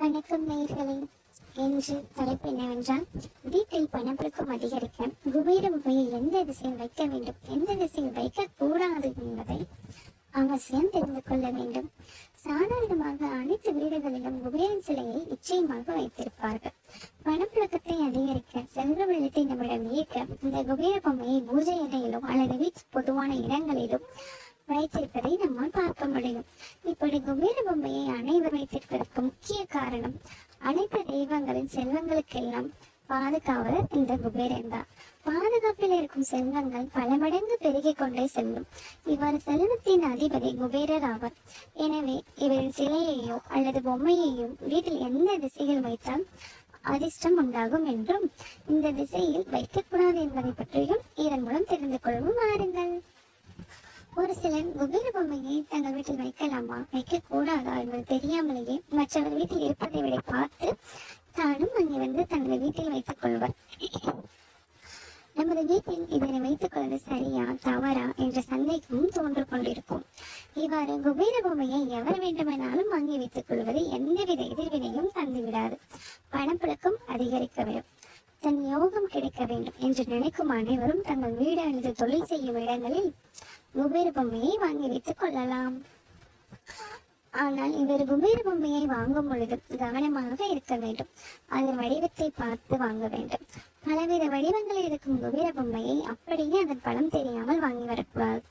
வணக்கம் நேர்களே. என்று தலைப்பு என்னவென்றால் வீட்டில் பணப்புழக்கம் அதிகரிக்க குபேர உபையை எந்த திசையில் வைக்க வேண்டும் எந்த திசையில் வைக்க கூடாது என்பதை அவசியம் தெரிந்து கொள்ள வேண்டும். சாதாரணமாக அனைத்து வீடுகளிலும் குபேரன் சிலையை நிச்சயமாக வைத்திருப்பார்கள். பணப்புழக்கத்தை அதிகரிக்க செல்வ வெள்ளத்தை நம்மிடம் ஈர்க்க இந்த குபேர பொம்மையை பூஜை அறையிலும் அல்லது வீட்டு பொதுவான இடங்களிலும் வைத்திருப்பதை நம்மால் பார்க்க முடியும். இப்படி குபேர பொம்மையை அனைவர் வைத்திருப்பதற்கு முக்கிய காரணம் அனைத்து தெய்வங்களின் செல்வங்களுக்கெல்லாம் பாதுகாவலர் இந்த குபேரன் தான். பாதுகாப்பில் இருக்கும் செல்வங்கள் பல மடங்கு பெருகிக் கொண்டே செல்லும். இவ்வாறு செல்வத்தின் அதிபதி குபேரர் ஆவார். எனவே இவரின் சிலையையோ அல்லது பொம்மையையோ வீட்டில் எந்த திசையில் வைத்தால் அதிர்ஷ்டம் உண்டாகும் என்றும் இந்த திசையில் வைக்கக்கூடாது என்பதை பற்றியும் இதன் மூலம் தெரிந்து கொள்வோம். வாருங்கள். ஒரு சிலர் குபேர பொம்மையை தங்கள் வீட்டில் வைக்கலாமா? வைக்க கூடாதா என்பது தெரியாமலேயே மற்றவர் வீட்டில் இருப்பதை விட பார்த்து தானும் அங்கே வந்து தங்கள் வீட்டில் வைத்துக் கொள்வர். நமது வீட்டில் இதனை வைத்துக் கொள்வது சரியா தவறா என்ற சந்தேகமும் தோன்று கொண்டிருக்கும். இவ்வாறு குபேர பொம்மையை எவர் வேண்டுமானாலும் வாங்கி வைத்துக் கொள்வது எந்தவித எதிர்வினையும் தந்துவிடாது. பணப்புழக்கம் அதிகரிக்க வேண்டும். தன் யோகம் கிடைக்க வேண்டும் என்று நினைக்கும் அனைவரும் தங்கள் வீடு அல்லது தொழில் செய்யும் இடங்களில் குபேர பொம்மையை வாங்கி வைத்துக் கொள்ளலாம். ஆனால் இவர் குபேர பொம்மையை வாங்கும் பொழுது கவனமாக இருக்க வேண்டும். அதன் வடிவத்தை பார்த்து வாங்க வேண்டும். பலவித வடிவங்களில் இருக்கும் குபேர பொம்மையை அப்படியே அதன் பலம் தெரியாமல் வாங்கி வரக்கூடாது.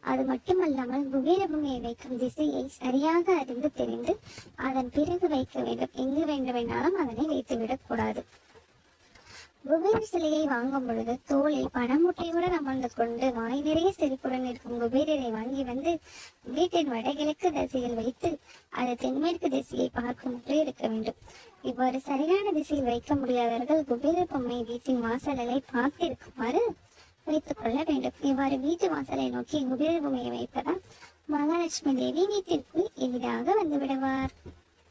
அது மட்டுமல்லாமல் குபேர பொம்மையை வைக்கும் திசையை சரியாக அறிந்து தெரிந்து அதன் பிறகு வைக்க வேண்டும். எங்கு வேண்டுமென்றாலும் அதனை வைத்துவிடக் கூடாது. குபேர சிலையை வாங்கும் பொழுது தோளில் பணமுட்டையுடன் அமர்ந்து கொண்டு வாய் நிறைய செழிப்புடன் இருக்கும் குபேரரை வாங்கி வந்து வீட்டின் வடகிழக்கு திசையில் வைத்து அது தென்மேற்கு திசையை பார்க்கும்படி இருக்க வேண்டும். இவ்வாறு சரியான திசையில் வைக்க முடியாதவர்கள் குபேர பொம்மை வீட்டின் வாசலை பார்த்திருக்குமாறு வைத்துக் கொள்ள வேண்டும். இவ்வாறு வீட்டு வாசலை நோக்கி குபேர பொம்மையை வைப்பதால் மகாலட்சுமி தேவி வீட்டிற்குள் எளிதாக வந்து விடுவார்.